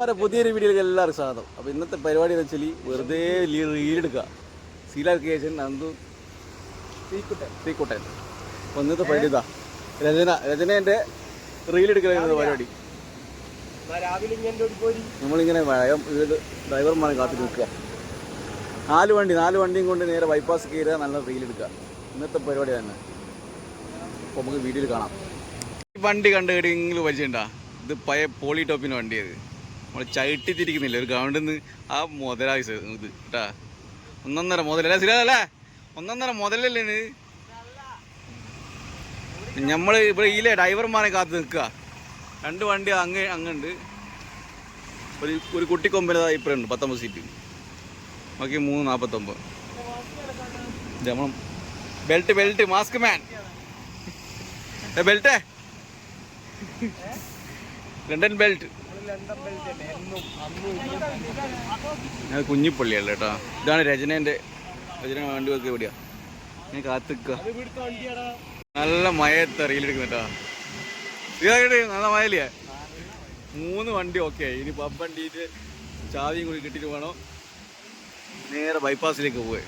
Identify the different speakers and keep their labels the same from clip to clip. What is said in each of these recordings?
Speaker 1: നമ്മുടെ പുതിയൊരു വീഡിയോയിലേക്ക് എല്ലാവർക്കും സ്വാഗതം. അപ്പോൾ ഇന്നത്തെ പരിപാടി എന്ന് വെച്ചാൽ വെറുതെ റീലെടുക്കുക സീലാക്കേഷൻ നന്ദു തീക്കുട്ടൻ അപ്പോൾ ഇന്നത്തെ പരിപാടി ഇതാ. രചന രചനേന്റെ റീലെടുക്കുന്ന പരിപാടി. നമ്മളിങ്ങനെ വീട് ഡ്രൈവർമാരെ കാത്തു നിൽക്കുക. നാല് വണ്ടി നാല് വണ്ടിയും കൊണ്ട് നേരെ ബൈപ്പാസ് കയറുക നല്ല റീലെടുക്കുക ഇന്നത്തെ പരിപാടി തന്നെ. അപ്പോൾ നമുക്ക് വീഡിയോയിൽ കാണാം. വണ്ടി കണ്ട് പരിചയം ഉണ്ടാ ഇത് പഴയ പോളി ടോപ്പിന്റെ വണ്ടിയത് നമ്മൾ ചവിട്ടിത്തിരിക്കുന്നില്ല. ഒരു ഗ്രൗണ്ടിൽ നിന്ന് ആ മുതലായി ഇത് കേട്ടാ ഒന്നൊന്നര മുതലല്ലേ? ശരിയല്ലേ ഒന്നൊന്നര മുതലല്ലേ ഇത്? നമ്മൾ ഇവിടെ ഈലെ ഡ്രൈവർമാരെ കാത്ത് നിൽക്കുക. രണ്ട് വണ്ടി അങ്ങ് അങ്ങുണ്ട്. ഒരു ഒരു കുട്ടിക്കൊമ്പന ഇപ്പം ഉണ്ട് പത്തൊമ്പത് സീറ്റ് ബാക്കി മൂന്ന് നാൽപ്പത്തൊമ്പത് നമ്മൾ ബെൽറ്റ് ബെൽറ്റ് മാസ്ക് മാൻ ബെൽറ്റേ ലണ്ടൻ ബെൽറ്റ് ഞാൻ കുഞ്ഞിപ്പള്ളിയല്ല കേട്ടോ ഇതാണ് രചനേന്റെ രചന വണ്ടി വെക്കുക എവിടെയാ ഞാൻ
Speaker 2: കാത്തിക്ക
Speaker 1: നല്ല മയത്ത് റീലെടുക്കുന്ന നല്ല മയല്ലേ മൂന്ന് വണ്ടി ഓക്കെ ഇനി പബ് വണ്ടിയിട്ട് ചാവിയും കൂടി കിട്ടിയിട്ട് വേണം നേരെ ബൈപ്പാസിലേക്ക് പോവേ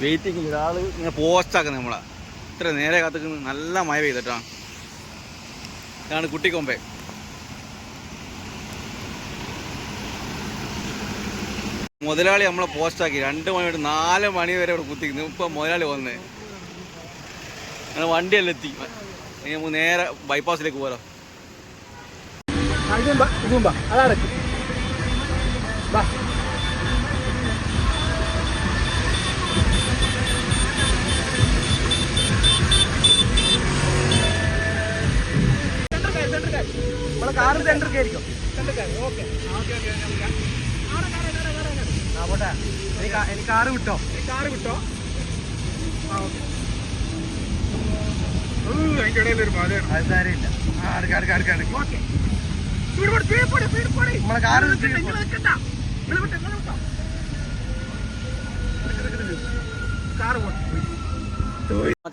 Speaker 1: വെയിറ്റിംഗ് ഒരാൾ ഇങ്ങനെ പോസ്റ്റാക്കുന്നത് നമ്മളാ. ഇത്ര നേരെ കാത്തിക്കുന്നത് നല്ല മഴ പെയ്തട്ടോ. ഇതാണ് കുട്ടിക്കൊമ്പേ മുതലാളി നമ്മളെ പോസ്റ്റാക്കി രണ്ട് മണി തൊട്ട് നാല് മണി വരെ ഇവിടെ കുത്തിക്കുന്നു ഇപ്പം മുതലാളി വന്ന്. അങ്ങനെ വണ്ടിയെല്ലാം എത്തി. നമുക്ക് നേരെ ബൈപ്പാസിലേക്ക് പോരാ
Speaker 2: ഇതും നമ്മളെ കാറ് സെന്റർ കയറിക്കോ ആ പോട്ടെ. എനിക്ക് കാറ് വിട്ടോ? കാറ് വിട്ടോ? നമ്മളെ കാറ്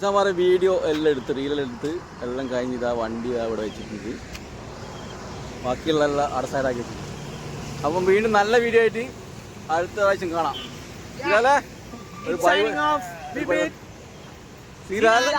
Speaker 2: കാറ്
Speaker 1: വീഡിയോ എല്ലാം എടുത്ത് റീലെല്ലാം എടുത്ത് എല്ലാം കഴിഞ്ഞ് ഇതാ വണ്ടി ഇതാ ഇവിടെ വെച്ചിട്ടുണ്ട്. ബാക്കിയുള്ള എല്ലാം അവിടെ സൈഡാക്കി വെച്ചിട്ടുണ്ട് അപ്പം വീണ്ടും നല്ല വീഡിയോ ആയിട്ട് അടുത്ത പ്രാവശ്യം കാണാം? ഒരു. സീരാലേ?